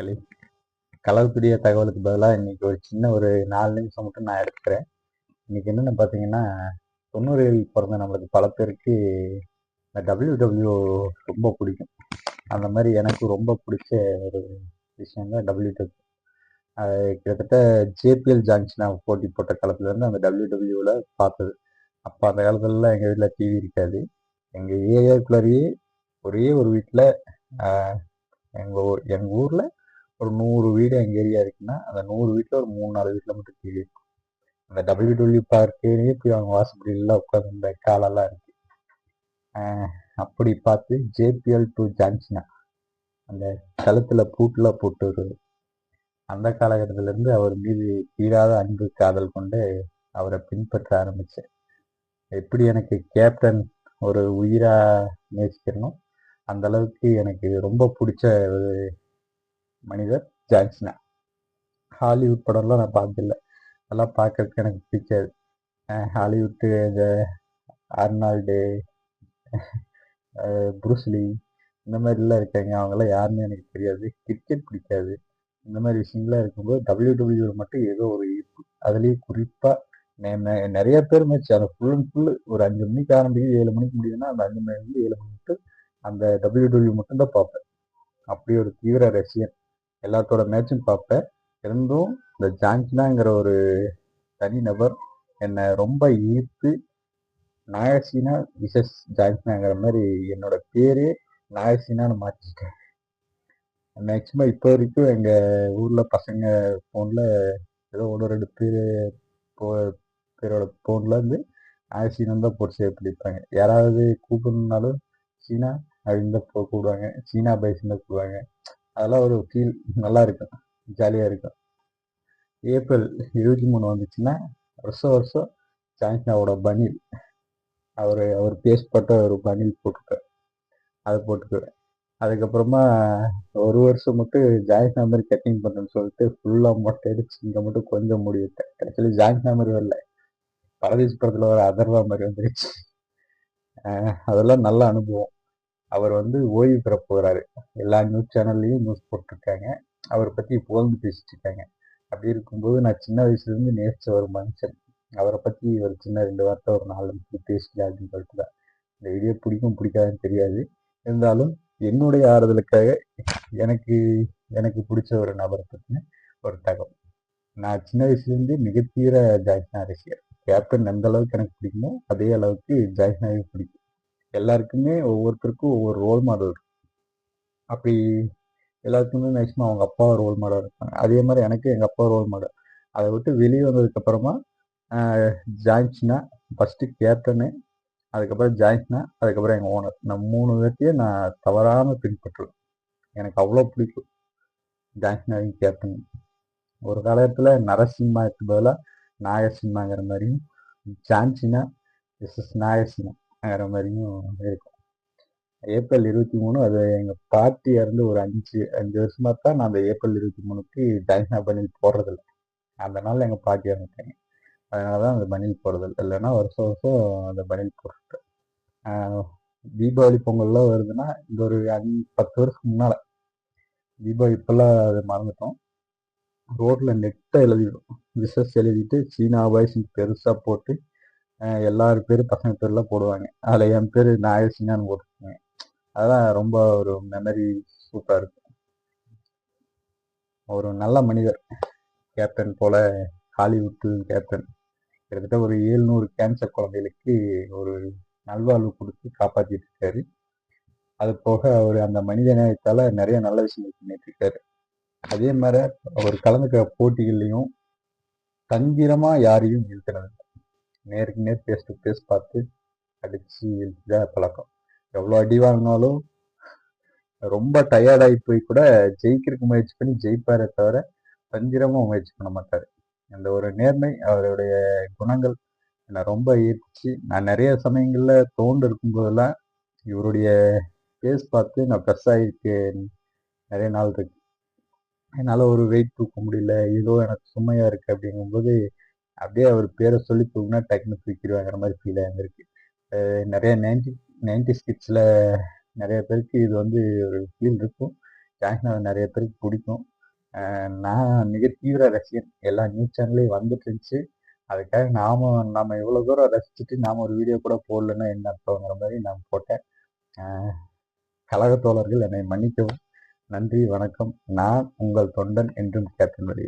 மக்களே கலவுக்குரிய தகவலுக்கு பதிலாக இன்னைக்கு ஒரு சின்ன ஒரு நாலு நிமிஷம் மட்டும் நான் எடுத்துக்கிறேன். இன்னைக்கு என்னென்னு பார்த்தீங்கன்னா தொண்ணூறுகளில் பிறந்த நம்மளுக்கு பல பேருக்கு இந்த டபிள்யூ டபிள்யூ ரொம்ப பிடிக்கும். அந்த மாதிரி எனக்கு ரொம்ப பிடிச்ச ஒரு விஷயம் தான் டபிள்யூ டபிள்யூ கிட்டத்தட்ட ஜேபிஎல் ஜாங்ஷன் போட்டி போட்ட காலத்துலேருந்து அந்த டபிள்யூ டபிள்யூவில் பார்த்தது. அப்போ அந்த காலத்துலலாம் எங்கள் வீட்டில் டிவி இருக்காது. எங்கள் ஏரியாவுக்குள்ளாரையே ஒரே ஒரு வீட்டில் எங்கள் ஊர் எங்கள் ஊரில் ஒரு நூறு வீடு எங்கள் ஏரியா இருக்குன்னா அந்த நூறு வீட்டில் ஒரு மூணு நாலு வீட்டில் மட்டும் கீழே இருக்கும். அந்த டபிள்யூ டபிள்யூ பார்க்கையே போய் அவங்க வாசப்படியெல்லாம் உட்காந்து இந்த காலெல்லாம் இருக்கு. அப்படி பார்த்து ஜேபிஎல் டு ஜான்சினா அந்த கழுத்தில் பூட்டெலாம் போட்டு வருவது அந்த காலகட்டத்திலேருந்து அவர் மீது தீராத அன்பு காதல் கொண்டு அவரை பின்பற்ற ஆரம்பித்தேன் எப்படி எனக்கு கேப்டன் ஒரு உயிராக நேசிக்கிறனோ அந்த அளவுக்கு எனக்கு ரொம்ப பிடிச்ச ஒரு மனிதர் ஜான்சனா ஹாலிவுட் படம்லாம் நான் பார்த்ததில்ல அதெல்லாம் பார்க்கறதுக்கு எனக்கு பிடிக்காது. ஹாலிவுட்டு இந்த ஆர்னால்டு புருஸ்லி இந்த மாதிரிலாம் இருக்காங்க. அவங்கெல்லாம் யாருன்னு எனக்கு தெரியாது. கிரிக்கெட் பிடிக்காது. இந்த மாதிரி விஷயங்கள்லாம் இருக்கும்போது டபிள்யூ டபிள்யூ மட்டும் ஏதோ ஒரு ஈர்ப்பு. அதுலேயும் குறிப்பாக நிறைய பேர் மேட்ச் அந்த ஃபுல் அண்ட் ஃபுல் ஒரு அஞ்சு மணிக்கு ஆரம்பிக்குது ஏழு மணிக்கு முடியுதுன்னா அந்த அஞ்சு மணிலேருந்து ஏழு மணிக்கு அந்த டபிள்யூ டபிள்யூ மட்டும்தான் பார்ப்பேன். அப்படி ஒரு தீவிர ரசிகன். எல்லாத்தோட மேட்சும் பார்ப்பேன் இருந்தும் இந்த ஜான்சினாங்கிற ஒரு தனிநபர் என்னை ரொம்ப ஈர்த்து நாயசினா விசஸ் ஜான்சினாங்கிற மாதிரி என்னோட பேரே நாயசினான்னு மாற்றிட்டேன் மேக்சிமம் இப்போ வரைக்கும் எங்கள் ஊரில் பசங்க ஃபோனில் ஏதோ ஒன்று ரெண்டு பேர் போ பேரோட ஃபோனில் இருந்து நாயசினு தான் போட்டு சேவ் பண்ணியிருப்பாங்க யாராவது கூப்பிடணுன்னாலும் சீனா அப்படின்னு தான் போ கூப்பிடுவாங்க. சீனா பைஸ்ன்னு தான் கூப்பிடுவாங்க. அதெல்லாம் ஒரு ஃபீல் நல்லா இருக்கும். ஜாலியாக இருக்கும். ஏப்ரல் இருபத்தி மூணு வந்துச்சுன்னா வருஷம் வருஷம் சாய்ஸ்னாவோட பனில் அவர் அவர் பேஸ்பட்ட ஒரு பனில் போட்டுருக்கார். அதை போட்டுக்குவேன். அதுக்கப்புறமா ஒரு வருஷம் மட்டும் ஜாயின்ட்னா மாதிரி கட்டிங் பண்ணுறேன்னு சொல்லிட்டு ஃபுல்லாக மொட்டை அடிச்சு இங்கே மட்டும் கொஞ்சம் முடிவிட்டேன் ஆக்சுவலி ஜாயின்ட்னா மாதிரி வரல. பரதேஷ் படத்தில் ஒரு அதர்வா மாதிரி வந்துருச்சு. அதெல்லாம் நல்ல அனுபவம். அவர் வந்து ஓய்வு பெற போகிறாரு எல்லா நியூஸ் சேனல்லையும் நியூஸ் போட்டிருக்காங்க. அவரை பற்றி புகழ்ந்து பேசிட்டு இருக்காங்க அப்படி இருக்கும்போது நான் சின்ன வயசுலேருந்து நேசிச்ச ஒரு மனுஷன். அவரை பற்றி ஒரு சின்ன ரெண்டு வார்த்தை ஒரு நாலு நிமிஷம் பேசல அப்படின்னு சொல்லிட்டு தான். இந்த வீடியோ பிடிக்கும் பிடிக்காதுன்னு தெரியாது. இருந்தாலும் என்னுடைய ஆறுதலுக்காக எனக்கு எனக்கு பிடிச்ச ஒரு நபரை பற்றின ஒரு தகவல். நான் சின்ன வயசுலேருந்து மிகத்தீர ஜாய்ஸ்னா ரசிகர் கேப்டன் எந்த அளவுக்கு எனக்கு பிடிக்குமோ அதே அளவுக்கு ஜாய்ஸ்னாவே பிடிக்கும். எல்லாருக்குமே ஒவ்வொருத்தருக்கும் ஒவ்வொரு ரோல் மாடல் இருக்கும் அப்படி எல்லாருக்குமே மேக்ஸிமம் அவங்க அப்பா ரோல் மாடல் இருப்பாங்க. அதே மாதிரி எனக்கு எங்கள் அப்பா ரோல் மாடல் அதை விட்டு வெளியே வந்ததுக்கப்புறமா ஜாயின்ஸ்னா ஃபஸ்ட்டு கேப்டனு அதுக்கப்புறம் ஜாயின்ஸ்னா அதுக்கப்புறம் எங்கள் ஓனர் நான் மூணு பேர்த்தையும் நான் தவறாமல் பின்பற்றுவேன். எனக்கு அவ்வளோ பிடிக்கும். ஜாயின்ஸ்னாவின் கேப்டன் ஒரு காலத்தில் நரசிம்மாவுக்கு பதிலாக நாகசிம்மாங்கிற மாதிரியும் ஜான்சினா எஸ்எஸ் நாகசிம்மாங்கிற மாதிரியும் இருக்கும். ஏப்ரல் இருபத்தி மூணு அது எங்கள் பாட்டி இறந்து ஒரு அஞ்சு அஞ்சு வருஷமாக தான் நான் அந்த ஏப்ரல் இருபத்தி மூணுக்கு ஜாயின்ஸ்னா பனில் போடுறதில்ல அந்த நாள் எங்கள் பாட்டி இறந்துட்டாங்க. அதனால தான் அந்த பனில் போடுறதில்ல இல்லைன்னா வருஷம் வருஷம் அந்த பனில் போட்டுருக்கேன் தீபாவளி பொங்கல்லாம் வருதுன்னா இந்த ஒரு அஞ்சு பத்து வருஷத்துக்கு முன்னால் தீபாவளி இப்போல்லாம் அதை மறந்துட்டோம். ரோட்டில் நெட்டை எழுதிடும் விசஸ் எழுதிட்டு சீனா பாய்ஸ் பெருசாக போட்டு எல்லார் பேரும் பசங்க பேர்லாம் போடுவாங்க. அதில் என் பேர் நாயசினான்னு போட்டுருக்காங்க அதெல்லாம் ரொம்ப ஒரு மெமரி சூப்பராக இருக்கும். ஒரு நல்ல மனிதர். கேப்டன் போல ஹாலிவுட்டு கேப்டன் கிட்டத்தட்ட ஒரு ஏழ்நூறு கேன்சர் குழந்தைகளுக்கு ஒரு நல்வாழ்வு கொடுத்து காப்பாற்றிட்டு இருக்காரு. அது போக அவர் அந்த மனித நேயத்தால் நிறைய நல்ல விஷயங்கள் பண்ணிட்டு இருக்காரு. அதே மாதிரி அவர் கலந்துக்கிற போட்டிகள்லையும் தந்திரமாக யாரையும் வீழ்த்தினது நேருக்கு நேர் ஃபேஸ் டு ஃபேஸ் பார்த்து அடித்து தான் பழக்கம். எவ்வளோ அடி வாங்கினாலும் ரொம்ப டயர்டாகி போய் கூட ஜெயிக்கிறதுக்கு முயற்சி பண்ணி ஜெயிப்பாரே தவிர தந்திரமாக முயற்சி பண்ண மாட்டார். அந்த ஒரு நேர்மை அவருடைய குணங்கள் என்னை ரொம்ப ஈர்த்துச்சு. நான் நிறைய சமயங்களில் தோண்டு இருக்கும்போதெல்லாம் இவருடைய ஃபேஸ் பார்த்து நான் பெருசாகிருக்கு நிறைய நாள் இருக்கு. என்னால் ஒரு வெயிட் தூக்க முடியல. ஏதோ எனக்கு சுமையாக இருக்குது அப்படிங்கும்போது அப்படியே அவர் பேரை சொல்லி தூக்குனா டக்குன்னு தூக்கிடுவாங்கிற மாதிரி ஃபீல் ஆகிருக்கு நிறைய நைன்டி நைன்டி ஸ்கிட்ஸில் நிறைய பேருக்கு இது வந்து ஒரு ஃபீல் இருக்கும். ஜாக்சன் நிறைய பேருக்கு பிடிக்கும். நான் மிக தீவிர ரசிகன். எல்லா நியூஸ் சேனல்லையும் வந்துட்டு இருந்துச்சு. அதுக்காக நாம நம்ம இவ்வளோ தூரம் ரசிச்சுட்டு நாம ஒரு வீடியோ கூட போடலன்னா என்ன அர்த்தங்கிற மாதிரி நான் போட்டேன். கழக தோழர்கள் என்னை மன்னிக்கவும். நன்றி வணக்கம். நான் உங்கள் தொண்டன் என்றும் கேப்டன் வழி